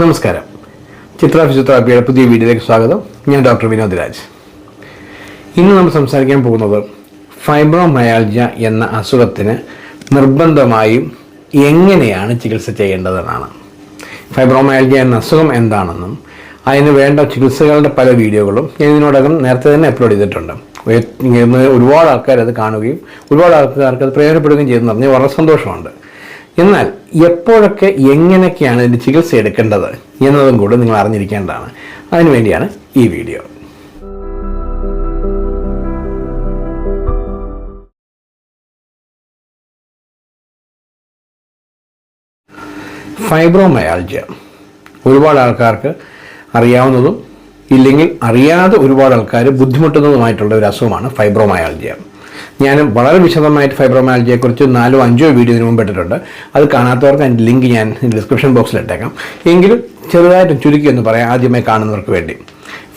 നമസ്കാരം. ചിത്ര ഫിസിയോതെറാപ്പിയുടെ പുതിയ വീഡിയോയിലേക്ക് സ്വാഗതം. ഞാൻ ഡോക്ടർ വിനോദ് രാജ്. ഇന്ന് നമ്മൾ സംസാരിക്കാൻ പോകുന്നത് ഫൈബ്രോമയാൾജ എന്ന അസുഖത്തിന് നിർബന്ധമായും എങ്ങനെയാണ് ചികിത്സ ചെയ്യേണ്ടതെന്നാണ്. ഫൈബ്രോമയാൾജ എന്ന അസുഖം എന്താണെന്നും അതിന് വേണ്ട ചികിത്സകളുടെ പല വീഡിയോകളും ഞാൻ ഇതിനോടകം നേരത്തെ തന്നെ അപ്ലോഡ് ചെയ്തിട്ടുണ്ട്. ഒരുപാട് ആൾക്കാർ അത് കാണുകയും ഒരുപാട് ആൾക്കാർക്ക് അത് പ്രയോജനപ്പെടുകയും ചെയ്തെന്ന് പറഞ്ഞാൽ വളരെ സന്തോഷമുണ്ട്. എന്നാൽ എപ്പോഴൊക്കെ എങ്ങനെയൊക്കെയാണ് ഇതിന്റെ ചികിത്സ എടുക്കേണ്ടത് എന്നതും കൂടെ നിങ്ങൾ അറിഞ്ഞിരിക്കേണ്ടതാണ്. അതിനുവേണ്ടിയാണ് ഈ വീഡിയോ. ഫൈബ്രോമയാൾജിയ. ഒരുപാട് ആൾക്കാർക്ക് അറിയാവുന്നതും ഇല്ലെങ്കിൽ അറിയാതെ ഒരുപാട് ആൾക്കാർ ബുദ്ധിമുട്ടുന്നതുമായിട്ടുള്ള ഒരു അസുഖമാണ് ഫൈബ്രോമയാൾജിയ. ഞാൻ വളരെ വിശദമായിട്ട് ഫൈബ്രോമാലജിയെക്കുറിച്ച് നാലോ അഞ്ചോ വീഡിയോ ഇതിനു മുമ്പ് ഇട്ടിട്ടുണ്ട്. അത് കാണാത്തവർക്ക് അതിന്റെ ലിങ്ക് ഞാൻ ഡിസ്ക്രിപ്ഷൻ ബോക്സിൽ ഇട്ടേക്കാം. എങ്കിലും ചെറുതായിട്ട് ചുരുക്കി എന്ന് പറയാം ആദ്യമായി കാണുന്നവർക്ക് വേണ്ടി.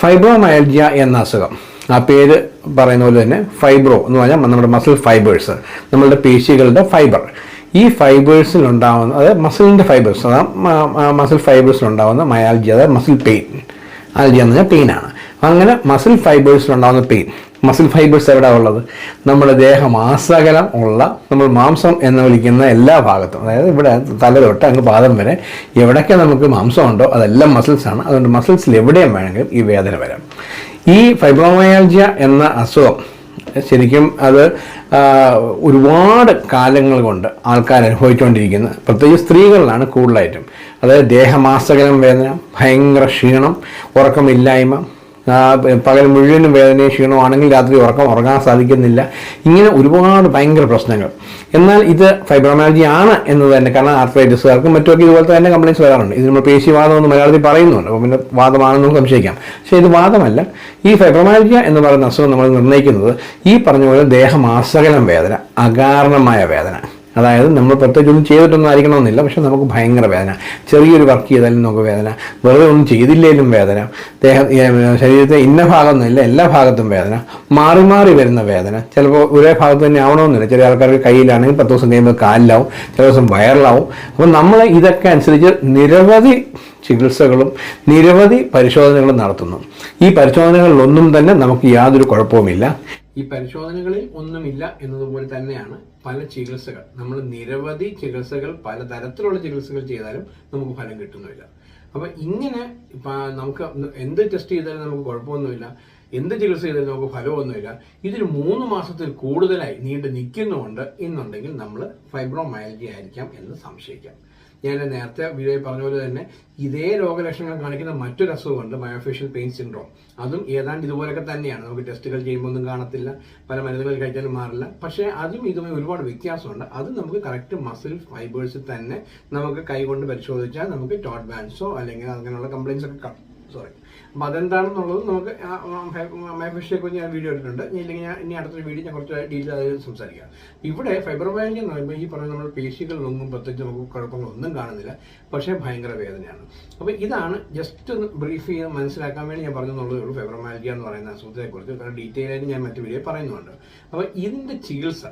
ഫൈബ്രോമയാൾജിയ എന്ന അസുഖം. ആ പേര് പറയുന്ന പോലെ തന്നെ ഫൈബ്രോ എന്ന് പറഞ്ഞാൽ നമ്മുടെ മസിൽ ഫൈബേഴ്സ് നമ്മളുടെ പേശികളുടെ ഫൈബർ. ഈ ഫൈബേഴ്സിൽ ഉണ്ടാകുന്ന അതായത് മസിലിന്റെ ഫൈബേഴ്സ് അതായത് മസിൽ ഫൈബേഴ്സിൽ മയാൽജി അതായത് മസിൽ പെയിൻ. അൽജി എന്ന് പറഞ്ഞാൽ പെയിനാണ്. അങ്ങനെ മസിൽ ഫൈബേഴ്സിൽ ഉണ്ടാകുന്ന പെയിൻ. മസിൽ ഫൈബേഴ്സ് എവിടെ ഉള്ളത്? നമ്മുടെ ദേഹമാസകലം ഉള്ള നമ്മൾ മാംസം എന്ന് വിളിക്കുന്ന എല്ലാ ഭാഗത്തും. അതായത് ഇവിടെ തല തൊട്ട് അങ്ങ് പാദം വരെ എവിടെയൊക്കെ നമുക്ക് മാംസം ഉണ്ടോ അതെല്ലാം മസിൽസാണ് അതുകൊണ്ട് മസിൽസിൽ എവിടെയും വേണമെങ്കിലും ഈ വേദന വരാം. ഈ ഫൈബ്രോമയാൾജിയ എന്ന അസുഖം ശരിക്കും അത് ഒരുപാട് കാലങ്ങൾ കൊണ്ട് ആൾക്കാർ അനുഭവിച്ചുകൊണ്ടിരിക്കുന്ന. പ്രത്യേകിച്ച് സ്ത്രീകളിലാണ് കൂടുതലായിട്ടും. അതായത് ദേഹമാസകലം വേദന ഭയങ്കര ക്ഷീണം ഉറക്കമില്ലായ്മ പകൽ മുഴുവനും വേദനയും ക്ഷീണമാണെങ്കിൽ രാത്രി ഉറക്കം ഉറങ്ങാൻ സാധിക്കുന്നില്ല. ഇങ്ങനെ ഒരുപാട് ഭയങ്കര പ്രശ്നങ്ങൾ. എന്നാൽ ഇത് ഫൈബ്രോമാലജി ആണ് എന്നത് തന്നെ. കാരണം ആർത്രൈറ്റിസുകാർക്കും മറ്റുമൊക്കെ ഇതുപോലത്തെ തന്നെ കംപ്ലയിൻസ് വരാറുണ്ട്. ഇത് നമ്മൾ പേശിവാദം എന്ന് മലയാളത്തിൽ പറയുന്നുണ്ട്. അപ്പോൾ പിന്നെ വാദമാണെന്ന് സംശയിക്കാം. പക്ഷേ ഇത് വാദമല്ല. ഈ ഫൈബ്രോമാലജിയ എന്ന് പറയുന്ന അസുഖം നമ്മൾ നിർണയിക്കുന്നത് ഈ പറഞ്ഞ പോലെ ദേഹമാസകലം വേദന അകാരണമായ വേദന. അതായത് നമ്മൾ പ്രത്യേകിച്ച് ഒന്നും ചെയ്തിട്ടൊന്നും ആയിരിക്കണമെന്നില്ല പക്ഷെ നമുക്ക് ഭയങ്കര വേദന. ചെറിയൊരു വർക്ക് ചെയ്താലും നമുക്ക് വേദന. വെറുതെ ഒന്നും ചെയ്തില്ലേലും വേദന. ദേഹ ശരീരത്തെ ഇന്ന ഭാഗമൊന്നുമില്ല എല്ലാ ഭാഗത്തും വേദന. മാറി മാറി വരുന്ന വേദന. ചിലപ്പോൾ ഒരേ ഭാഗത്ത് തന്നെ ആവണമെന്നില്ല. ചില ആൾക്കാർക്ക് കയ്യിലാണെങ്കിൽ പത്ത് ദിവസം കഴിയുമ്പോൾ കാലിലാവും ചില ദിവസം വയറിലാവും. അപ്പം നമ്മൾ ഇതൊക്കെ അനുസരിച്ച് നിരവധി ചികിത്സകളും നിരവധി പരിശോധനകളും നടത്തുന്നു. ഈ പരിശോധനകളിലൊന്നും തന്നെ നമുക്ക് യാതൊരു കുഴപ്പവുമില്ല. ഈ പരിശോധനകളിൽ ഒന്നുമില്ല എന്നതുപോലെ തന്നെയാണ് പല ചികിത്സകൾ. നമ്മൾ നിരവധി ചികിത്സകൾ പലതരത്തിലുള്ള ചികിത്സകൾ ചെയ്താലും നമുക്ക് ഫലം കിട്ടുന്നില്ല അപ്പൊ ഇങ്ങനെ നമുക്ക് എന്ത് ടെസ്റ്റ് ചെയ്താലും നമുക്ക് കുഴപ്പമൊന്നുമില്ല. എന്ത് ചികിത്സ ചെയ്താലും നമുക്ക് ഫലമൊന്നുമില്ല. ഇതിന് മൂന്ന് മാസത്തിൽ കൂടുതലായി നീണ്ടു നിൽക്കുന്നുണ്ട് എന്നുണ്ടെങ്കിൽ നമ്മൾ ഫൈബ്രോമയാലജി ആയിരിക്കാം എന്ന് സംശയിക്കാം. ഞാൻ നേരത്തെ വീഡിയോയിൽ പറഞ്ഞ പോലെ തന്നെ ഇതേ രോഗലക്ഷണങ്ങൾ കാണിക്കുന്ന മറ്റൊരു അസുഖമുണ്ട് മയോഫേഷ്യൽ പെയിൻ സിൻഡ്രോം അതും ഏതാണ്ട് ഇതുപോലൊക്കെ തന്നെയാണ്. നമുക്ക് ടെസ്റ്റുകൾ ചെയ്യുമ്പോൾ ഒന്നും കാണത്തില്ല പല മരുന്നുകൾ കഴിച്ചാലും മാറില്ല. പക്ഷേ അതും ഇതുമായി ഒരുപാട് വ്യത്യാസമുണ്ട്. അത് നമുക്ക് കറക്റ്റ് മസിൽ ഫൈബേഴ്സിൽ തന്നെ നമുക്ക് കൈകൊണ്ട് പരിശോധിച്ചാൽ നമുക്ക് ടോട്ട് ബാൻസോ അല്ലെങ്കിൽ അങ്ങനെയുള്ള കംപ്ലയിൻസ് ഒക്കെ സോറി അപ്പോൾ അതെന്താണെന്നുള്ളത് നമുക്ക് മൈഫിഷിയെ കുറിച്ച് ഞാൻ വീഡിയോ എടുത്തിട്ടുണ്ട്. ഇല്ലെങ്കിൽ ഞാൻ ഇനി അടുത്തൊരു വീഡിയോ ഞാൻ കുറച്ച് ഡീറ്റെയിൽ അതിൽ സംസാരിക്കാം. ഇവിടെ ഫൈബ്രോമയാലജി എന്ന് പറയുമ്പോൾ ഈ പറഞ്ഞ നമ്മുടെ പേശികളിലൊന്നും പ്രത്യേകിച്ച് നമുക്ക് കുഴപ്പങ്ങളൊന്നും കാണുന്നില്ല പക്ഷേ ഭയങ്കര വേദനയാണ്. അപ്പോൾ ഇതാണ് ജസ്റ്റ് ഒന്ന് ബ്രീഫ് ചെയ്ത് മനസ്സിലാക്കാൻ വേണ്ടി ഞാൻ പറഞ്ഞെന്നുള്ളതേ ഉള്ളൂ. ഫൈബ്രോമയാലജി എന്ന് പറയുന്ന അസുഖത്തെക്കുറിച്ച് കാരണം ഡീറ്റെയിൽ ആയിട്ട് ഞാൻ മറ്റു വീഡിയോ പറയുന്നുണ്ട്. അപ്പോൾ ഇതിന്റെ ചികിത്സ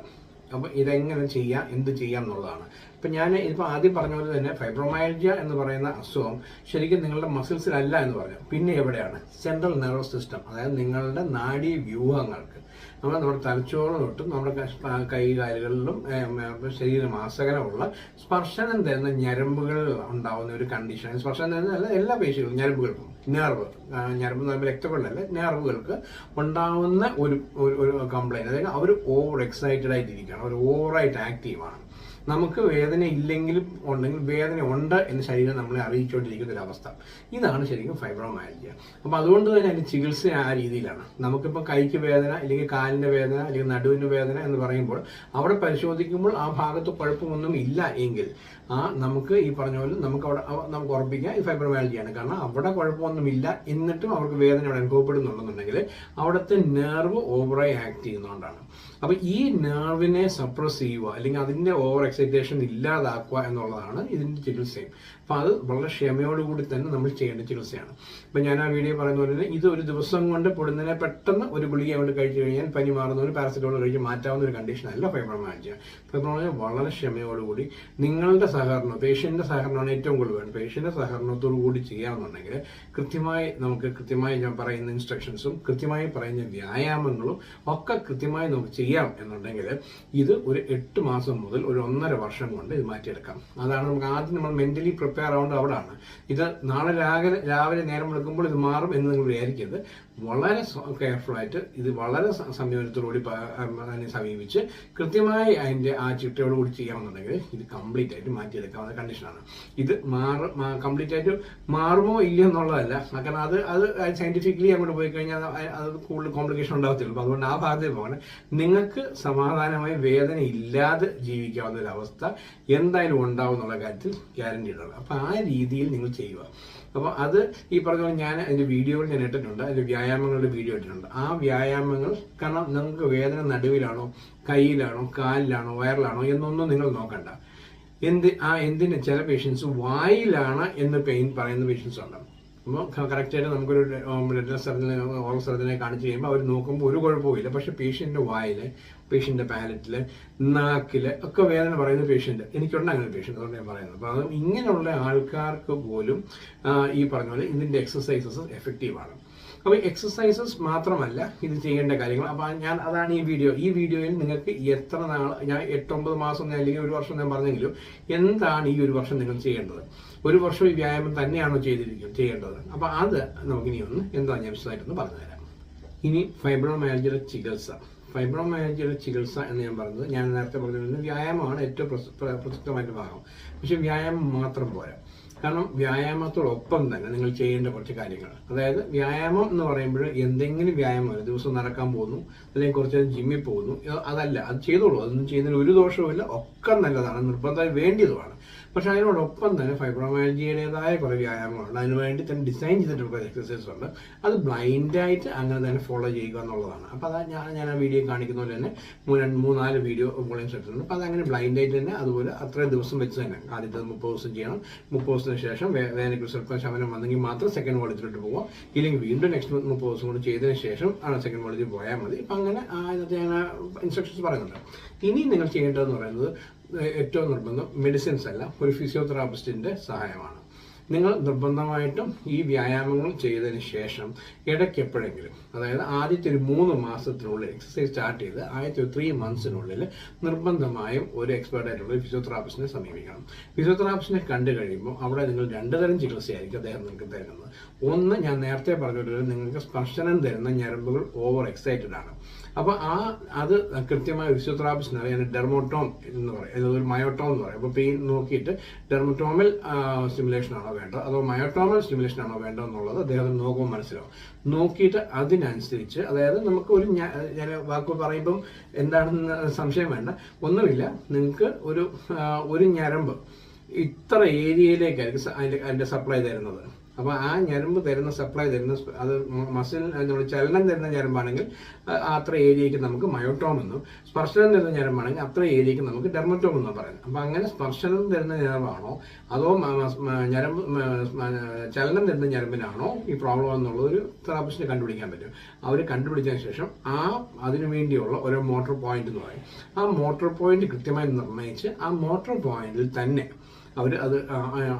അപ്പോൾ ഇതെങ്ങനെ ചെയ്യാം എന്ത് ചെയ്യാം എന്നുള്ളതാണ്. ഇപ്പം ഞാൻ ഇപ്പോൾ ആദ്യം പറഞ്ഞ പോലെ തന്നെ ഫൈബ്രോമയാൾജിയ എന്ന് പറയുന്ന അസുഖം ശരിക്കും നിങ്ങളുടെ മസിൽസിലല്ല എന്ന് പറഞ്ഞു പിന്നെ എവിടെയാണ്? സെൻട്രൽ നെർവസ് സിസ്റ്റം അതായത് നിങ്ങളുടെ നാഡി വ്യൂഹങ്ങൾക്ക്. നമ്മൾ നമ്മുടെ തലച്ചോറ് തൊട്ടും നമ്മുടെ കൈ കാലുകളിലും ശരീരമാസകരമുള്ള സ്പർശനം തരുന്ന ഞരമ്പുകൾ ഉണ്ടാവുന്ന ഒരു കണ്ടീഷൻ സ്പർശനം തരുന്ന എല്ലാ- പേശികളും ഞരമ്പുകൾക്കും നേർവ് ഞരമ്പ് എന്ന് പറയുമ്പോൾ രക്തക്കൊള്ളല്ല നേർവുകൾക്ക് ഉണ്ടാവുന്ന ഒരു- ഒരു കംപ്ലൈന്റ് അതായത് അവർ ഓവർ എക്സൈറ്റഡ് ആയിട്ടിരിക്കുകയാണ് അവർ ഓവറായിട്ട് ആക്റ്റീവാണ് നമുക്ക് വേദന ഇല്ലെങ്കിലും ഉണ്ടെങ്കിൽ വേദന ഉണ്ട് എന്ന് ശരീരം നമ്മളെ അറിയിച്ചുകൊണ്ടിരിക്കുന്ന ഒരവസ്ഥ ഇതാണ് ശരിക്കും ഫൈബ്രോമയാലജിയ അപ്പോൾ അതുകൊണ്ട് തന്നെ അതിന്റെ ചികിത്സ ആ രീതിയിലാണ്. നമുക്കിപ്പോൾ കൈക്ക് വേദന അല്ലെങ്കിൽ കാലിന്റെ വേദന അല്ലെങ്കിൽ നടുവിന്റെ വേദന എന്ന് പറയുമ്പോൾ അവിടെ പരിശോധിക്കുമ്പോൾ ആ ഭാഗത്ത് കുഴപ്പമൊന്നും ഇല്ല എങ്കിൽ ആ നമുക്ക് ഈ പറഞ്ഞ പോലെ നമുക്ക് അവിടെ അവ- നമുക്ക് ഉറപ്പിക്കാം ഈ ഫൈബ്രോമയാലജിയാണ് കാരണം അവിടെ കുഴപ്പമൊന്നുമില്ല. എന്നിട്ടും അവർക്ക് വേദന അവിടെ അനുഭവപ്പെടുന്നുണ്ടെന്നുണ്ടെങ്കിൽ അവിടുത്തെ നെർവ് ഓവറായി ആക്ട് ചെയ്യുന്നതുകൊണ്ടാണ് അപ്പോൾ ഈ നെർവിനെ സപ്രസ് ചെയ്യുക അല്ലെങ്കിൽ അതിന്റെ ഓവർ എക്സൈറ്റേഷൻ ഇല്ലാതാക്കുക എന്നുള്ളതാണ് ഇതിന്റെ ചികിത്സയും. അപ്പോൾ അത് വളരെ ക്ഷമയോടുകൂടി തന്നെ നമ്മൾ ചെയ്യേണ്ട ചികിത്സയാണ്. ഇപ്പം ഞാൻ ആ വീഡിയോ പറയുന്ന പോലെ തന്നെ ഇത് ഒരു ദിവസം കൊണ്ട് പൊടുന്നതിനെ പെട്ടെന്ന് ഒരു ഗുളിക കൊണ്ട് കഴിച്ചു കഴിഞ്ഞാൽ പനി മാറുന്ന ഒരു പാരസെറ്റമോൾ കഴിച്ച് മാറ്റാവുന്ന ഒരു കണ്ടീഷൻ അല്ല ഫൈബ്രോമാലജിയ ഫൈബ്രോമാലജിയ വളരെ ക്ഷമയോടുകൂടി നിങ്ങളുടെ സഹകരണം പേഷ്യന്റെ സഹകരണമാണ് ഏറ്റവും കൂടുതൽ വേണ്ടത്. പേഷ്യന്റെ സഹകരണത്തോടു കൂടി ചെയ്യാമെന്നുണ്ടെങ്കിൽ കൃത്യമായി നമുക്ക് കൃത്യമായി ഞാൻ പറയുന്ന ഇൻസ്ട്രക്ഷൻസും കൃത്യമായി പറയുന്ന വ്യായാമങ്ങളും ഒക്കെ കൃത്യമായി നമുക്ക് ചെയ്യാം എന്നുണ്ടെങ്കിൽ ഇത് ഒരു എട്ട് മാസം മുതൽ ഒരു ഒന്നര വർഷം കൊണ്ട് ഇത് മാറ്റിയെടുക്കാം. അതാണ് നമുക്ക് ആദ്യം നമ്മൾ മെന്റലി പ്രിപ്പയർ ആവേണ്ടത് അവിടെയാണ് ഇത് നാളെ രാവിലെ രാവിലെ നേരം എടുക്കുമ്പോൾ ഇത് മാറും എന്ന് നിങ്ങൾ വിചാരിക്കരുത്. വളരെ കെയർഫുൾ ആയിട്ട് ഇത് വളരെ സംയോജനത്തോടുകൂടി അതിനെ സമീപിച്ച് കൃത്യമായി അതിന്റെ ആ ചിട്ടയോട് കൂടി ചെയ്യാമെന്നുണ്ടെങ്കിൽ ഇത് കംപ്ലീറ്റ് ആയിട്ട് മാറ്റിയെടുക്കാവുന്ന കണ്ടീഷനാണ് ഇത് മാറും കംപ്ലീറ്റ് ആയിട്ട് മാറുമോ ഇല്ലയോ എന്നുള്ളതല്ല. കാരണം അത് അത് സയന്റിഫിക്കലി അങ്ങോട്ട് പോയി കഴിഞ്ഞാൽ അത് കൂടുതൽ കോംപ്ലിക്കേഷൻ ഉണ്ടാകത്തില്ല അതുകൊണ്ട് ആ ഭാഗത്തേ പോകണം. നിങ്ങൾക്ക് സമാധാനമായി വേദന ഇല്ലാതെ ജീവിക്കാവുന്ന ഒരു അവസ്ഥ എന്തായാലും ഉണ്ടാവും എന്നുള്ള കാര്യത്തിൽ ഗ്യാരണ്ടി ഉണ്ടാവും അപ്പോൾ ആ രീതിയിൽ നിങ്ങൾ ചെയ്യുക. അപ്പോൾ അത് ഈ പറഞ്ഞ ഞാൻ അതിന്റെ വീഡിയോകൾ ഞാൻ ഇട്ടിട്ടുണ്ട് അതിന്റെ വ്യായാമങ്ങളുടെ വീഡിയോ ഇട്ടിട്ടുണ്ട്. ആ വ്യായാമങ്ങൾ കാരണം നിങ്ങൾക്ക് വേദന നടുവിലാണോ കയ്യിലാണോ കാലിലാണോ വയറിലാണോ എന്നൊന്നും നിങ്ങൾ നോക്കണ്ട. എന്ത് ആ എന്തിന് ചില പേഷ്യൻസ് വായിലാണ് എന്ന് പെയിൻ പറയുന്ന പേഷ്യൻസ് ഉണ്ട് അപ്പോൾ കറക്റ്റായിട്ട് നമുക്കൊരു ബ്ലഡ് സർജനെ ഓറൽ സർജനെ കാണിച്ച് കഴിയുമ്പോൾ അവർ നോക്കുമ്പോൾ ഒരു കുഴപ്പമില്ല പക്ഷെ പേഷ്യന്റെ വായിൽ പേഷ്യന്റെ പാലറ്റിൽ നാക്കിൽ ഒക്കെ വേദന പറയുന്ന പേഷ്യന്റ് എനിക്കുണ്ട് അങ്ങനെ പേഷ്യന്റ് അതുകൊണ്ട് ഞാൻ പറയുന്നത്. അപ്പോൾ അത് ഇങ്ങനെയുള്ള ആൾക്കാർക്ക് പോലും ഈ പറഞ്ഞ പോലെ ഇതിന്റെ എക്സസൈസസ് എഫക്റ്റീവാണ് അപ്പോൾ എക്സസൈസസ് മാത്രമല്ല ഇത് ചെയ്യേണ്ട കാര്യങ്ങൾ. അപ്പോൾ ഞാൻ അതാണ് ഈ വീഡിയോ ഈ വീഡിയോയിൽ നിങ്ങൾക്ക് എത്ര നാൾ ഞാൻ എട്ടൊമ്പത് മാസം അല്ലെങ്കിൽ ഒരു വർഷം ഞാൻ പറഞ്ഞെങ്കിലും എന്താണ് ഈ ഒരു വർഷം നിങ്ങൾ ചെയ്യേണ്ടത്? ഒരു വർഷം ഈ വ്യായാമം തന്നെയാണോ ചെയ്തിരിക്കും ചെയ്യേണ്ടത്? അപ്പോൾ അത് നമുക്കിനി ഒന്ന് എന്താ ഞാൻ വിശദമായിട്ടൊന്ന് പറഞ്ഞുതരാം. ഇനി ഫൈബ്രോമയാലജിയുടെ ചികിത്സ. ഫൈബ്രോമയാലജിയുടെ ചികിത്സ എന്ന് ഞാൻ പറഞ്ഞത് ഞാൻ നേരത്തെ പറഞ്ഞിരുന്നത് വ്യായാമമാണ് ഏറ്റവും പ്രസ- പ്ര- പ്രസക്തമായിട്ട് ഭാഗം. പക്ഷെ വ്യായാമം മാത്രം പോരാ. കാരണം വ്യായാമത്തോടൊപ്പം തന്നെ നിങ്ങൾ ചെയ്യേണ്ട കുറച്ച് കാര്യങ്ങൾ. അതായത് വ്യായാമം എന്ന് പറയുമ്പോൾ എന്തെങ്കിലും വ്യായാമം ഒരു ദിവസം നടക്കാൻ പോകുന്നു അല്ലെങ്കിൽ കുറച്ച് നേരം ജിമ്മിൽ പോകുന്നു അതല്ല അത് ചെയ്തോളൂ. അതൊന്നും ചെയ്യുന്നതിൽ ഒരു ദോഷവുമില്ല. ഒക്കെ നല്ലതാണ്. നിർബന്ധമായി വേണ്ടിയതുമാണ്. പക്ഷെ അതിനോടൊപ്പം തന്നെ ഫൈബ്രോമയാലജിയുടേതായ കുറേ വ്യായാമങ്ങളുണ്ട്. അതിന് വേണ്ടി തന്നെ ഡിസൈൻ ചെയ്തിട്ടുള്ള കുറേ എക്സസൈസ് ഉണ്ട്. അത് ബ്ലൈൻഡായിട്ട് അങ്ങനെ തന്നെ ഫോളോ ചെയ്യുക എന്നുള്ളതാണ്. അപ്പോൾ അതാ ഞാൻ ഞാൻ ആ വീഡിയോ കാണിക്കുന്ന പോലെ തന്നെ രണ്ട് മൂന്നാൽ വീഡിയോ വോളിയംസ് എടുത്തിട്ടുണ്ട് അപ്പോൾ അതങ്ങനെ ബ്ലൈൻഡായിട്ട് തന്നെ അതുപോലെ അത്രയും ദിവസം വെച്ച് തന്നെ ആദ്യത്തെ മുപ്പത് ദിവസം ചെയ്യണം. മുപ്പത് ദിവസത്തിന് ശേഷം വേദനയ്ക്ക് സ്വല്പം ശമനം വന്നെങ്കിൽ മാത്രം സെക്കൻഡ് വോളിയത്തിലോട്ട് പോകാം ഇല്ലെങ്കിൽ വീണ്ടും നെക്സ്റ്റ് മുപ്പത് ദിവസം കൂടി ചെയ്തതിന് ശേഷം ആണ് സെക്കൻഡ് വോളിയത്തിൽ പോയാൽ മതി. അപ്പം അങ്ങനെ ആ ഞാൻ ഇൻസ്ട്രക്ഷൻസ് പറയുന്നുണ്ട്. ഇനി നിങ്ങൾ ചെയ്യേണ്ടതെന്ന് പറയുന്നത് ഏറ്റവും നിർബന്ധം മെഡിസിൻസ് അല്ല ഒരു ഫിസിയോതെറാപ്പിസ്റ്റിന്റെ സഹായമാണ്. നിങ്ങൾ നിർബന്ധമായിട്ടും ഈ വ്യായാമങ്ങൾ ചെയ്തതിന് ശേഷം ഇടയ്ക്ക് എപ്പോഴെങ്കിലും അതായത് ആദ്യത്തെ ഒരു മൂന്ന് മാസത്തിനുള്ളിൽ എക്സസൈസ് സ്റ്റാർട്ട് ചെയ്ത് ആദ്യത്തെ ഒരു ത്രീ മന്ത്സിനുള്ളിൽ നിർബന്ധമായും ഒരു എക്സ്പേർട്ട് ആയിട്ടുള്ള ഫിസിയോതെറാപ്പിസ്റ്റിനെ സമീപിക്കണം. ഫിസിയോതെറാപ്പിസ്റ്റിനെ കണ്ടു കഴിയുമ്പോൾ അവിടെ നിങ്ങൾ രണ്ട് തരം ചികിത്സയായിരിക്കും അദ്ദേഹം നിങ്ങൾക്ക് തരുന്നത്. ഒന്ന് ഞാൻ നേരത്തെ പറഞ്ഞിട്ടുള്ളത് നിങ്ങൾക്ക് സ്പർശനം തരുന്ന ഞരമ്പുകൾ ഓവർ എക്സൈറ്റഡ് ആണ്. അപ്പോൾ ആ അത് കൃത്യമായ ഫിസിയോതെറാപ്പിസ്റ്റിന് അറിയാൻ ഡെർമോട്ടോം എന്ന് പറയും. ഒരു മയോട്ടോം എന്ന് പറയും. അപ്പോൾ പെയിൻ നോക്കിയിട്ട് ഡെർമറ്റോമൽ സ്റ്റിമുലേഷൻ ആണോ വേണ്ടത്? അതോ മയോട്ടോമൽ സ്റ്റിമുലേഷൻ ആണോ വേണ്ടത് എന്നുള്ളത് അദ്ദേഹത്തിന് നോക്കുമ്പോൾ മനസ്സിലാവും. നോക്കിയിട്ട് അതിനനുസരിച്ച് അതായത് നമുക്ക് ഒരു ഞാൻ വാക്ക് പറയുമ്പം എന്താണെന്ന് സംശയം വേണ്ട. ഒന്നുമില്ല. നിങ്ങൾക്ക് ഒരു ഒരു ഞരമ്പ് ഇത്ര ഏരിയയിലേക്കായിരിക്കും അതിന്റെ സപ്ലൈ തരുന്നത്. അപ്പോൾ ആ ഞരമ്പ് തരുന്ന സപ്ലൈ തരുന്ന അത് മസിൽ നമ്മുടെ ചലനം തരുന്ന ഞരമ്പാണെങ്കിൽ അത്ര ഏരിയയ്ക്ക് നമുക്ക് മയോട്ടോം എന്നും സ്പർശനം തരുന്ന ഞരമ്പാണെങ്കിൽ അത്ര ഏരിയയ്ക്ക് നമുക്ക് ഡെർമറ്റോം എന്നും പറയുന്നത് അപ്പോൾ അങ്ങനെ സ്പർശനം തരുന്ന ഞരമ്പാണോ അതോ ഞരമ്പ് ചലനം തരുന്ന ഞരമ്പിനാണോ ഈ പ്രോബ്ലം എന്നുള്ളത് ഒരു തെറാപ്പിസ്റ്റിന് കണ്ടുപിടിക്കാൻ പറ്റും. അവർ കണ്ടുപിടിച്ചതിന് ശേഷം ആ അതിനു വേണ്ടിയുള്ള ഒരു മോട്ടോർ പോയിന്റ് എന്ന് പറയും. ആ മോട്ടോർ പോയിന്റ് കൃത്യമായി നിർണയിച്ച് ആ മോട്ടോർ പോയിന്റിൽ തന്നെ അവർ അത്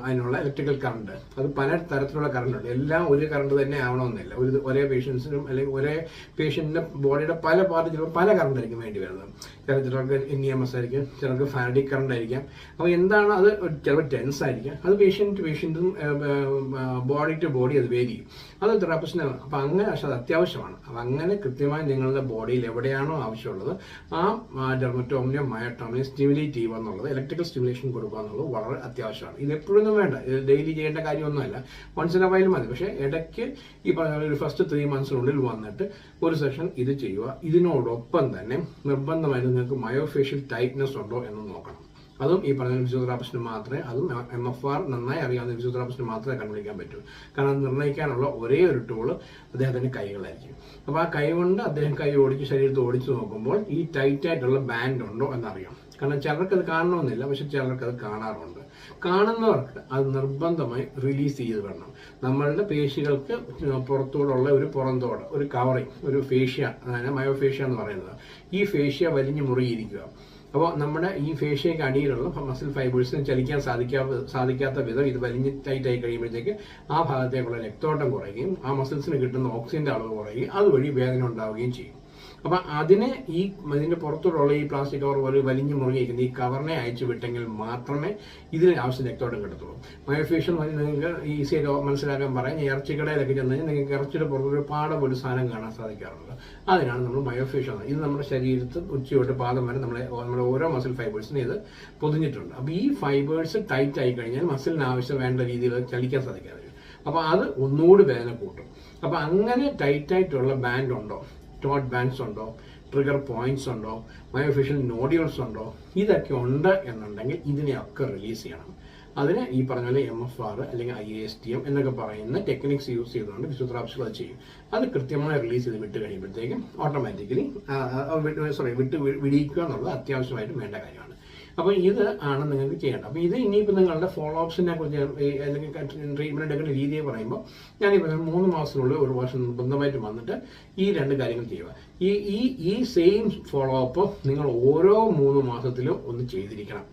അതിനുള്ള ഇലക്ട്രിക്കൽ കറണ്ട് അത് പല തരത്തിലുള്ള കറണ്ട് ഉണ്ട്. എല്ലാം ഒരു കറണ്ട് തന്നെ ആവണമെന്നില്ല. ഒരു ഒരേ പേഷ്യൻസിനും അല്ലെങ്കിൽ ഒരേ പേഷ്യന്റിന്റെ ബോഡിയുടെ പല പാർട്ട് ചിലപ്പോൾ പല കറണ്ട് ആയിരിക്കും വേണ്ടി വരുന്നത്. ചില ചിലർക്ക് എസ് ആയിരിക്കും ചിലർക്ക് ഫാരഡി കറണ്ട് ആയിരിക്കാം. അപ്പോൾ എന്താണ് അത് ചിലപ്പോൾ ടെൻസ് ആയിരിക്കാം. അത് പേഷ്യന്റ് ടു പേഷ്യന്റും ബോഡി ടു ബോഡി അത് വേരി ചെയ്യും അത് തെറാപ്പിസ്റ്റിന് അപ്പോൾ അങ്ങനെ പക്ഷെ അത് അത്യാവശ്യമാണ്. അപ്പം അങ്ങനെ കൃത്യമായി നിങ്ങളുടെ ബോഡിയിൽ എവിടെയാണോ ആവശ്യമുള്ളത് ആ ഡെർമറ്റോമിനോ മയോട്ടോമിനെ സ്റ്റിമുലേറ്റ് ചെയ്യുക എന്നുള്ളത് ഇലക്ട്രിക്കൽ സ്റ്റിമുലേഷൻ കൊടുക്കുക എന്നുള്ളത് വളരെ അത്യാവശ്യമാണ്. ഇത് എപ്പോഴൊന്നും വേണ്ട. ഇത് ഡെയിലി ചെയ്യേണ്ട കാര്യമൊന്നുമല്ല. വൺസ് ഇൻ എ മതി. പക്ഷേ ഇടയ്ക്ക് ഈ പറഞ്ഞ ഒരു ഫസ്റ്റ് ത്രീ മന്ത്സിനുള്ളിൽ വന്നിട്ട് ഒരു സെഷൻ ഇത് ചെയ്യുക. ഇതിനോടൊപ്പം തന്നെ നിർബന്ധമായിട്ട് നിങ്ങൾക്ക് മയോഫേഷ്യൽ ടൈറ്റ്നെസ് ഉണ്ടോ എന്ന് നോക്കണം. അതും ഈ പറഞ്ഞ ഫിസിയോതെറാപ്പിസ്റ്റിന് മാത്രമേ അതും എം എഫ് ആർ നന്നായി അറിയാവുന്ന ഫിസിയോതെറാപ്പിസ്റ്റിന് മാത്രമേ കണ്ടുപിടിക്കാൻ പറ്റൂ. കാരണം നിർണയിക്കാനുള്ള ഒരേ ഒരു ടൂൾ അദ്ദേഹത്തിന്റെ കൈകളായിരിക്കും. അപ്പോൾ ആ കൈ കൊണ്ട് അദ്ദേഹം കൈ ഓടിച്ച് ശരീരത്ത് ഓടിച്ച് നോക്കുമ്പോൾ ഈ ടൈറ്റ് ആയിട്ടുള്ള ബാൻഡ് ഉണ്ടോ എന്നറിയാം. കാരണം ചിലർക്ക് അത് കാണണമെന്നില്ല പക്ഷെ ചിലർക്ക് അത് കാണാറുണ്ട്. കാണുന്നവർക്ക് അത് നിർബന്ധമായി റിലീസ് ചെയ്ത് വരണം. നമ്മളുടെ പേശികൾക്ക് പുറത്തൂടുള്ള ഒരു പുറന്തോട് ഒരു കവറിങ് ഒരു ഫേഷ്യ അതായത് മയോഫേഷ്യ എന്ന് പറയുന്നത് ഈ ഫേഷ്യ വലിഞ്ഞു മുറിയിരിക്കുക അപ്പോൾ നമ്മുടെ ഈ ഫേഷ്യയ്ക്ക് അടിയിലുള്ള മസിൽ ഫൈബേഴ്സിന് ചലിക്കാൻ സാധിക്കാത്ത സാധിക്കാത്ത വിധം ഇത് വലിഞ്ഞ് ടൈറ്റായി കഴിയുമ്പോഴത്തേക്ക് ആ ഭാഗത്തേക്കുള്ള രക്തോട്ടം കുറയുകയും ആ മസിൽസിന് കിട്ടുന്ന ഓക്സിജന്റെ അളവ് കുറയുകയും അതുവഴി വേദന ഉണ്ടാവുകയും ചെയ്യും. അപ്പം അതിനെ ഈ ഇതിന്റെ പുറത്തുള്ള ഈ പ്ലാസ്റ്റിക് കവർ പോലെ വലിഞ്ഞു മുറുകിയിരിക്കുന്ന ഈ കവറിനെ അയച്ചു വിട്ടെങ്കിൽ മാത്രമേ ഇതിന് ആവശ്യം രക്തോട്ടം കിട്ടത്തുള്ളൂ. മയോഫിഷൻ എന്ന് പറഞ്ഞാൽ നിങ്ങൾക്ക് ഈസിയായിട്ട് മനസ്സിലാക്കാൻ പറയാം. ഇറച്ചിക്കടയിലൊക്കെ ചെന്ന് കഴിഞ്ഞാൽ നിങ്ങൾക്ക് ഇറച്ചിയുടെ പുറത്തൊരു പാട ഒരു സാധനം കാണാൻ സാധിക്കാറുണ്ട്. അതിനാണ് നമ്മൾ മയോഫേഷ്യൽ ഇത് നമ്മുടെ ശരീരത്ത് ഉച്ചയോട്ട് പാദം വരെ നമ്മളെ നമ്മുടെ ഓരോ മസിൽ ഫൈബേഴ്സിനും ഇത് പൊതിഞ്ഞിട്ടുണ്ട്. അപ്പോൾ ഈ ഫൈബേഴ്സ് ടൈറ്റ് ആയി കഴിഞ്ഞാൽ മസിലിന് ആവശ്യം വേണ്ട രീതിയിൽ ചലിക്കാൻ സാധിക്കാതെ വരും അപ്പോൾ അത് ഒന്നുകൂടി വേദന കൂട്ടും. അപ്പോൾ അങ്ങനെ ടൈറ്റായിട്ടുള്ള ബാൻഡ് ഉണ്ടോ? ടോട്ട് ബാൻഡ്സ് ഉണ്ടോ? ട്രിഗർ പോയിന്റ്സ് ഉണ്ടോ? മയോഫിഷ്യൽ നോഡ്യൂൾസ് ഉണ്ടോ? ഇതൊക്കെ ഉണ്ട് എന്നുണ്ടെങ്കിൽ ഇതിനെയൊക്കെ റിലീസ് ചെയ്യണം. അതിന് ഈ പറഞ്ഞ പോലെ എം എഫ് ആർ അല്ലെങ്കിൽ ഐ എസ് ടി എം എന്നൊക്കെ പറയുന്ന ടെക്നിക്സ് യൂസ് ചെയ്തുകൊണ്ട് ഫിസിയോതെറാപ്പിസ്റ്റുകൾ അത് ചെയ്യും. അത് കൃത്യമായി റിലീസ് ചെയ്ത് വിട്ട് കഴിയുമ്പോഴത്തേക്കും ഓട്ടോമാറ്റിക്കലി സോറി വിട്ട് വിടിയിക്കുക എന്നുള്ളത് അത്യാവശ്യമായിട്ടും വേണ്ട കാര്യമാണ്. അപ്പോൾ ഇത് ആണ് നിങ്ങൾക്ക് ചെയ്യേണ്ടത്. അപ്പോൾ ഇത് ഇനിയിപ്പോൾ നിങ്ങളുടെ ഫോളോ അപ്സിനെ കുറിച്ച് അല്ലെങ്കിൽ ട്രീറ്റ്മെന്റ് എടുക്കുന്ന രീതിയെ പറയുമ്പോൾ പറഞ്ഞ മൂന്ന് മാസത്തിനുള്ളിൽ ഒരു വർഷം നിർബന്ധമായിട്ട് വന്നിട്ട് ഈ രണ്ട് കാര്യങ്ങൾ ചെയ്യുക. ഈ ഈ ഈ സെയിം ഫോളോ അപ്പ് നിങ്ങൾ ഓരോ മൂന്ന് മാസത്തിലും ഒന്ന് ചെയ്തിരിക്കണം.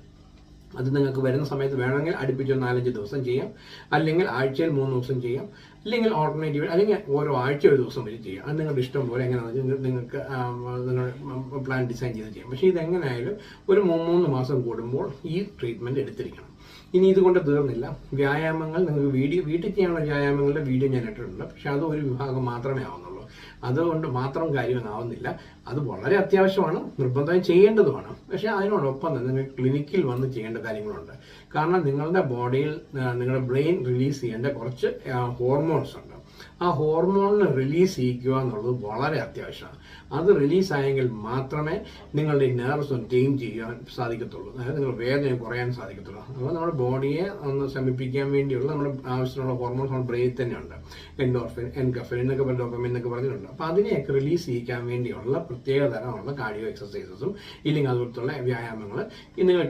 അത് നിങ്ങൾക്ക് വരുന്ന സമയത്ത് വേണമെങ്കിൽ അടുപ്പിച്ച് നാലഞ്ച് ദിവസം ചെയ്യാം. അല്ലെങ്കിൽ ആഴ്ചയിൽ മൂന്ന് ദിവസം ചെയ്യാം. അല്ലെങ്കിൽ ഓൾട്ടർനേറ്റീവ് അല്ലെങ്കിൽ ഓരോ ആഴ്ച ഒരു ദിവസം വെച്ച് ചെയ്യാം. അത് നിങ്ങളുടെ ഇഷ്ടം പോലെ എങ്ങനെയാണെന്ന് വെച്ചാൽ നിങ്ങൾക്ക് പ്ലാൻ ഡിസൈൻ ചെയ്ത് ചെയ്യാം. പക്ഷേ ഇതെങ്ങനെയായാലും ഒരു മൂന്ന് മൂന്ന് മാസം കൂടുമ്പോൾ ഈ ട്രീറ്റ്മെന്റ് എടുത്തിരിക്കണം. ഇനി ഇതുകൊണ്ട് തീർന്നില്ല. വ്യായാമങ്ങൾ നിങ്ങൾക്ക് വീഡിയോ വീട്ടിൽ ചെയ്യാനുള്ള വ്യായാമങ്ങളുടെ വീഡിയോ ഞാൻ ഇട്ടിട്ടുണ്ട്. പക്ഷേ അത് ഒരു വിഭാഗം മാത്രമേ ആവുന്നുള്ളൂ. അതുകൊണ്ട് മാത്രം കാര്യമൊന്നാവുന്നില്ല അത് വളരെ അത്യാവശ്യമാണ്. നിർബന്ധമായി ചെയ്യേണ്ടതുമാണ്. പക്ഷെ അതിനോടൊപ്പം തന്നെ നിങ്ങൾ ക്ലിനിക്കിൽ വന്ന് ചെയ്യേണ്ട കാര്യങ്ങളുണ്ട്. കാരണം നിങ്ങളുടെ ബോഡിയിൽ നിങ്ങളുടെ ബ്രെയിൻ റിലീസ് ചെയ്യേണ്ട കുറച്ച് ഹോർമോൺസ് ഉണ്ട്. ആ ഹോർമോണിനെ റിലീസ് ചെയ്യിക്കുക എന്നുള്ളത് വളരെ അത്യാവശ്യമാണ്. അത് റിലീസായെങ്കിൽ മാത്രമേ നിങ്ങളുടെ നെർവ്സ് ഒന്ന് ടീം ചെയ്യാൻ സാധിക്കത്തുള്ളൂ. അതായത് നിങ്ങൾ വേദന കുറയാൻ സാധിക്കത്തുള്ളൂ. അപ്പോൾ നമ്മുടെ ബോഡിയെ ഒന്ന് ശമിപ്പിക്കാൻ വേണ്ടിയുള്ള നമ്മുടെ ആവശ്യത്തിനുള്ള ഹോർമോൺസ് നമ്മുടെ ബ്രെയിൻ തന്നെയുണ്ട്. എൻഡോർഫിൻ എൻകഫിൻ എന്നൊക്കെ പറഞ്ഞ എന്നൊക്കെ പറഞ്ഞിട്ടുണ്ട്. അപ്പോൾ അതിനെയൊക്കെ റിലീസ് ചെയ്യിക്കാൻ വേണ്ടിയുള്ള പ്രത്യേക തരമുള്ള കാർഡിയോ എക്സസൈസസും ഇല്ലെങ്കിൽ അതുപോലത്തുള്ള വ്യായാമങ്ങൾ ഈ നിങ്ങൾ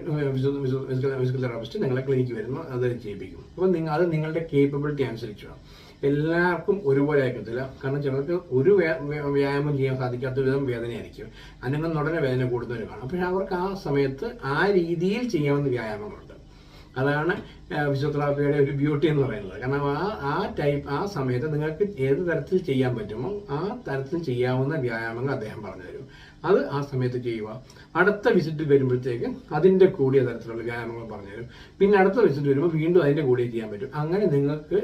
ഫിസിക്കൽ തെറാപ്പിസ്റ്റ് നിങ്ങളെ ക്ലിനിക്ക് വരുമ്പോൾ അത് ചെയ്യിപ്പിക്കും. അപ്പോൾ നിങ്ങൾ അത് നിങ്ങളുടെ കേപ്പബിലിറ്റി അനുസരിച്ച് വേണം. എല്ലാവർക്കും ഒരുപോലെ ആയിരിക്കത്തില്ല കാരണം ചിലർക്ക് ഒരു വ്യാ- വ്യാ- വ്യായാമം ചെയ്യാൻ സാധിക്കാത്ത വിധം വേദനയായിരിക്കും. അല്ലെങ്കിൽ ഉടനെ വേദന കൂടുതൽ കാണും. പക്ഷെ അവർക്ക് ആ സമയത്ത് ആ രീതിയിൽ ചെയ്യാവുന്ന വ്യായാമങ്ങളുണ്ട്. അതാണ് ഫിസിയോതെറാപ്പിയുടെ ഒരു ബ്യൂട്ടി എന്ന് പറയുന്നത്. കാരണം ആ ആ ടൈപ്പ് ആ സമയത്ത് നിങ്ങൾക്ക് ഏത് തരത്തിൽ ചെയ്യാൻ പറ്റുമോ ആ തരത്തിൽ ചെയ്യാവുന്ന വ്യായാമങ്ങൾ അദ്ദേഹം പറഞ്ഞു തരും. അത് ആ സമയത്ത് ചെയ്യുക. അടുത്ത വിസിറ്റ് വരുമ്പോഴത്തേക്ക് അതിന്റെ കൂടിയ തരത്തിലുള്ള വ്യായാമങ്ങൾ പറഞ്ഞുതരും പിന്നെ അടുത്ത വിസിറ്റ് വരുമ്പോൾ വീണ്ടും അതിന്റെ കൂടെ ചെയ്യാൻ പറ്റും. അങ്ങനെ നിങ്ങൾക്ക്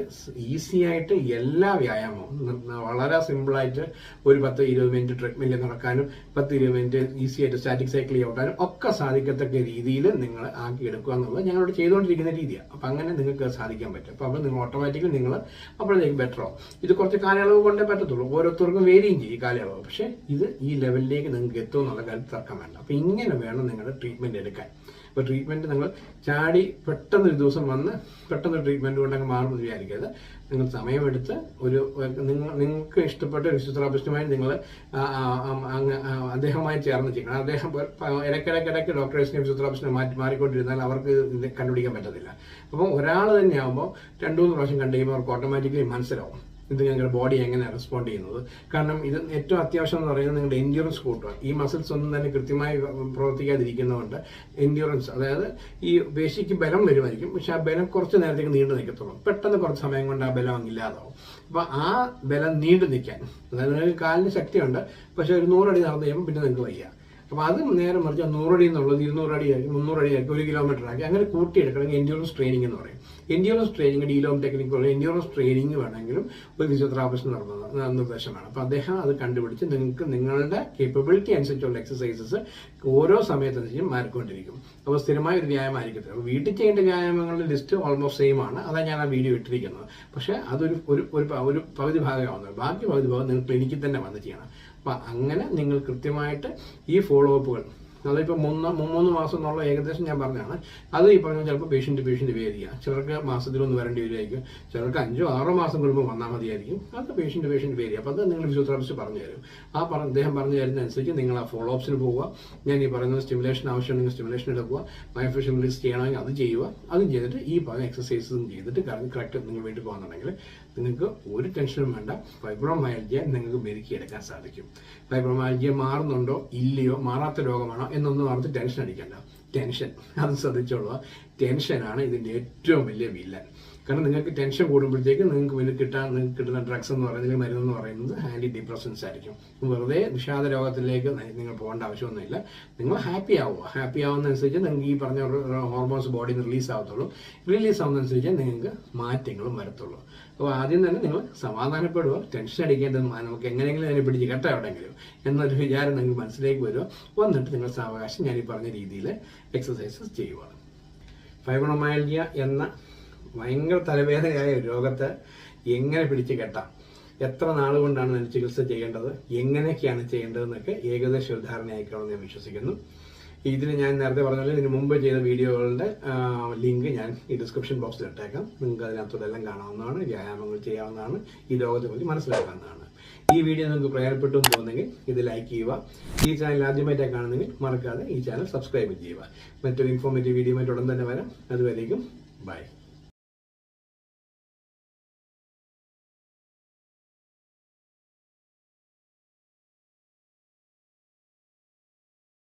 ഈസി ആയിട്ട് എല്ലാ വ്യായാമവും വളരെ സിമ്പിളായിട്ട് ഒരു പത്ത് ഇരുപത് മിനിറ്റ് ട്രെഡ്മില്ലിൽ നടക്കാനും പത്ത് ഇരുപത് മിനിറ്റ് ഈസി ആയിട്ട് സ്റ്റാറ്റിക് സൈക്കിൾ ചവിട്ടാനും ഒക്കെ സാധിക്കത്തക്ക രീതിയിൽ നിങ്ങൾ ആക്കി എടുക്കുക എന്നുള്ളത് ഞങ്ങളോട് ചെയ്തുകൊണ്ടിരിക്കുന്ന രീതിയാണ് അപ്പം അങ്ങനെ നിങ്ങൾക്ക് സാധിക്കാൻ പറ്റും. അപ്പോൾ അപ്പോൾ നിങ്ങൾ ഓട്ടോമാറ്റിക്കലി നിങ്ങൾ അപ്പോഴത്തേക്ക് ബെറ്ററോ ഇത് കുറച്ച് കാലയളവ് കൊണ്ടേ പറ്റത്തുള്ളൂ. ഓരോരുത്തർക്കും വേരിയും ചെയ്യും കാലയളവ്. പക്ഷേ ഇത് ഈ ലെവലിലേക്ക് നിങ്ങൾക്ക് എത്തും എന്നുള്ള കാര്യത്തിൽ തർക്കം വേണ്ട. അപ്പോൾ ഇങ്ങനെ വേണം നിങ്ങളുടെ ട്രീറ്റ്മെന്റ് എടുക്കാൻ. അപ്പോൾ ട്രീറ്റ്മെന്റ് നിങ്ങൾ ചാടി പെട്ടെന്ന് ഒരു ദിവസം വന്ന് പെട്ടെന്ന് ട്രീറ്റ്മെന്റ് കൊണ്ടങ്ങ് മാറും മാറുമെന്ന് വിചാരിക്കരുത്. നിങ്ങൾ സമയമെടുത്ത് ഒരു നിങ്ങൾ നിങ്ങൾക്ക് ഇഷ്ടപ്പെട്ട ഒരു ഫിസിയോതെറാപ്പിസ്റ്റുമായി നിങ്ങൾ അദ്ദേഹവുമായി ചേർന്ന് ചെയ്യണം. അദ്ദേഹം ഇടയ്ക്കിടയ്ക്കിടയ്ക്ക് ഡോക്ടേഴ്സിനെ ഫിസിയോതെറാപ്പിസ്റ്റിനെ മാറ്റി മാറിക്കൊണ്ടിരുന്നാൽ അവർക്ക് കണ്ടുപിടിക്കാൻ പറ്റത്തില്ല. അപ്പോൾ ഒരാൾ തന്നെ തന്നെയാകുമ്പോൾ രണ്ടു മൂന്ന് പ്രാവശ്യം കണ്ടു കഴിയുമ്പോൾ അവർക്ക് ഓട്ടോമാറ്റിക്കലി മനസ്സിലാവും. ഇത് ഞങ്ങളുടെ ബോഡി എങ്ങനെ റെസ്പോണ്ട് ചെയ്യുന്നത്? കാരണം ഇത് ഏറ്റവും അത്യാവശ്യം എന്ന് പറയുന്നത് നിങ്ങളുടെ എൻഡ്യൂറൻസ് കൂട്ടുക. ഈ മസിൽസ് ഒന്നും തന്നെ കൃത്യമായി പ്രവർത്തിക്കാതിരിക്കുന്നതുകൊണ്ട് എൻഡ്യൂറൻസ് അതായത് ഈ പേശിക്ക് ബലം വരുമായിരിക്കും. പക്ഷെ ആ ബലം കുറച്ച് നേരത്തേക്ക് നീണ്ടു നിൽക്കത്തുള്ളൂ. പെട്ടെന്ന് കുറച്ച് സമയം കൊണ്ട് ആ ബലം അങ്ങ് ഇല്ലാതാവും. അപ്പോൾ ആ ബലം നീണ്ടു നിൽക്കാൻ അതായത് നിങ്ങൾക്ക് കാലിന് ശക്തിയുണ്ട് പക്ഷെ ഒരു നൂറടി നടന്നു കഴിയുമ്പോൾ പിന്നെ നിങ്ങൾക്ക് വയ്യ. അപ്പോൾ അത് നേരെ മറിച്ച് നൂറടി എന്നുള്ളത് ഇരുന്നൂറടി ആക്കി മുന്നൂറ് അടി ആക്കി ഒരു കിലോമീറ്റർ ആക്കി അങ്ങനെ കൂട്ടിയെടുക്കണമെങ്കിൽ എൻഡ്യൂറൻസ് ട്രെയിനിങ് എന്ന് പറയും. എൻഡ്യൂറൻസ് ട്രെയിനിങ് ഡീലോം ടെക്നിക് പോലെ എൻഡ്യൂറൻസ് ട്രെയിനിങ് വേണമെങ്കിലും ഒരു ഫിസിയോതെറാപ്പിസ്റ്റ് നടന്ന നിർദ്ദേശമാണ് അപ്പോൾ അദ്ദേഹം അത് കണ്ടുപിടിച്ച് നിങ്ങൾക്ക് നിങ്ങളുടെ കേപ്പബിലിറ്റി അനുസരിച്ചുള്ള എക്സസൈസസ് ഓരോ സമയത്തനുസരിച്ചും മാറിക്കൊണ്ടിരിക്കും. അപ്പോൾ സ്ഥിരമായ ഒരു വ്യായാമം ആയിരിക്കത്തില്ല. അപ്പോൾ വീട്ടിൽ ചെയ്യേണ്ട വ്യായാമങ്ങളുടെ ലിസ്റ്റ് ഓൾമോസ്റ്റ് സെയിം ആണ്. അതാണ് ഞാൻ ആ വീഡിയോ ഇട്ടിരിക്കുന്നത്. പക്ഷേ അതൊരു ഒരു ഒരു പകുതി ഭാഗമാവുന്നത് ബാക്കി പകുതി ഭാഗം നിങ്ങൾ ക്ലിനിക്കിൽ തന്നെ വന്ന് ചെയ്യണം. അപ്പം അങ്ങനെ നിങ്ങൾ കൃത്യമായിട്ട് ഈ ഫോളോ അപ്പുകൾ അതിപ്പോൾ മൂന്ന് മൂന്ന് മാസം എന്നുള്ള ഏകദേശം ഞാൻ പറഞ്ഞതാണ്. അത് ഈ പറഞ്ഞ ചിലപ്പോൾ പേഷ്യന്റ് പേഷ്യന്റ് വേരി ചെയ്യാം ചിലർക്ക് മാസത്തിലൊന്ന് വരേണ്ടി വരുമായിരിക്കും ചിലർക്ക് അഞ്ചോ ആറോ മാസം കൂടുമ്പോൾ വന്നാൽ മതിയായിരിക്കും. അത് പേഷ്യന്റ് പേഷ്യന്റ് വേരിയ അപ്പോൾ അത് നിങ്ങൾ ഫിസിയോതെറാപ്പിസ്റ്റ് പറഞ്ഞു തരും. ആ പറ അദ്ദേഹം പറഞ്ഞു തരുന്നതനുസരിച്ച് നിങ്ങൾ ആ ഫോളോ അപ്സിന് പോവുക. ഞാൻ ഈ പറയുന്ന സ്റ്റിമുലേഷൻ ആവശ്യമുണ്ടെങ്കിൽ സ്റ്റിമുലേഷൻ എടുക്കുക. മയോഫേഷ്യൽ റിലീസ് ചെയ്യണമെങ്കിൽ അത് ചെയ്യുക. അതും ചെയ്തിട്ട് ഈ പറഞ്ഞ എക്സസൈസും ചെയ്തിട്ട് കറക്റ്റ് നിങ്ങൾ വീട്ടിൽ പോകുന്നുണ്ടെങ്കിൽ നിങ്ങൾക്ക് ഒരു ടെൻഷനും വേണ്ട. ഫൈബ്രോമയൽജിയ നിങ്ങൾക്ക് മെരുക്കിയെടുക്കാൻ സാധിക്കും. ഫൈബ്രോമയൽജിയ മാറുന്നുണ്ടോ? ഇല്ലയോ? മാറാത്ത രോഗമാണോ? എന്നൊന്നും ഓർത്ത് ടെൻഷൻ അടിക്കണ്ട. ടെൻഷൻ. അത് ശ്രദ്ധിച്ചോളുക. ടെൻഷനാണ് ഇതിന്റെ ഏറ്റവും വലിയ വില്ലൻ. കാരണം നിങ്ങൾക്ക് ടെൻഷൻ കൂടുമ്പോഴത്തേക്ക് നിങ്ങൾക്ക് പിന്നെ കിട്ടാൻ നിങ്ങൾക്ക് കിട്ടുന്ന ഡ്രഗ്സ് എന്ന് പറയുന്നത് മരുന്നെന്ന് പറയുന്നത് ആന്റി ഡിപ്രസൻസ് ആയിരിക്കും. വെറുതെ വിഷാദ രോഗത്തിലേക്ക് നിങ്ങൾ പോകേണ്ട ആവശ്യമൊന്നുമില്ല. നിങ്ങൾ ഹാപ്പി ആവുക. ഹാപ്പി ആവുന്നതനുസരിച്ച് നിങ്ങൾക്ക് ഈ പറഞ്ഞ ഹോർമോൺസ് ബോഡിയിൽ നിന്ന് റിലീസ് ആവത്തുള്ളൂ. റിലീസ് ആവുന്നതനുസരിച്ച് നിങ്ങൾക്ക് മാറ്റങ്ങളും വരത്തുള്ളൂ. അപ്പോൾ ആദ്യം തന്നെ നിങ്ങൾ സമാധാനപ്പെടുക. ടെൻഷൻ അടിക്കേണ്ടത് നമുക്ക് എങ്ങനെയെങ്കിലും അതിനെ പിടിച്ച് കെട്ടാം എവിടെയെങ്കിലും എന്നൊരു വിചാരം നിങ്ങൾ മനസ്സിലേക്ക് വരിക. വന്നിട്ട് നിങ്ങൾ സാവകാശം ഞാൻ ഈ പറഞ്ഞ രീതിയിൽ എക്സസൈസസ് ചെയ്യുക ഫൈബ്രോമയാൽജിയ എന്ന ഭയങ്കര തലവേദനയായ രോഗത്തെ എങ്ങനെ പിടിച്ച് കെട്ടാം? എത്ര നാൾ കൊണ്ടാണ് അതിന് ചികിത്സ ചെയ്യേണ്ടത്? എങ്ങനെയൊക്കെയാണ് ചെയ്യേണ്ടതെന്നൊക്കെ ഏകദേശം ഒരു ധാരണയായിക്കണമെന്ന് ഞാൻ വിശ്വസിക്കുന്നു. ഇതിന് ഞാൻ നേരത്തെ പറഞ്ഞ ഇതിന് മുമ്പ് ചെയ്ത വീഡിയോകളുടെ ലിങ്ക് ഞാൻ ഈ ഡിസ്ക്രിപ്ഷൻ ബോക്സിൽ ഇട്ടേക്കാം. നിങ്ങൾക്ക് അതിനകത്തൂടെ എല്ലാം കാണാവുന്നതാണ് വ്യായാമങ്ങൾ ചെയ്യാവുന്നതാണ് ഈ രോഗത്തെക്കുറിച്ച് മനസ്സിലാക്കാവുന്നതാണ്. ഈ വീഡിയോ നിങ്ങൾക്ക് പ്രയോജനപ്പെട്ടു തോന്നുന്നെങ്കിൽ ഇത് ലൈക്ക് ചെയ്യുക. ഈ ചാനൽ ആദ്യമായിട്ടാണ് കാണുന്നെങ്കിൽ മറക്കാതെ ഈ ചാനൽ സബ്സ്ക്രൈബ് ചെയ്യുക. മറ്റൊരു ഇൻഫോർമേറ്റീവ് വീഡിയോ ഉടൻ തന്നെ വരാം. അതുവരേക്കും ബൈ.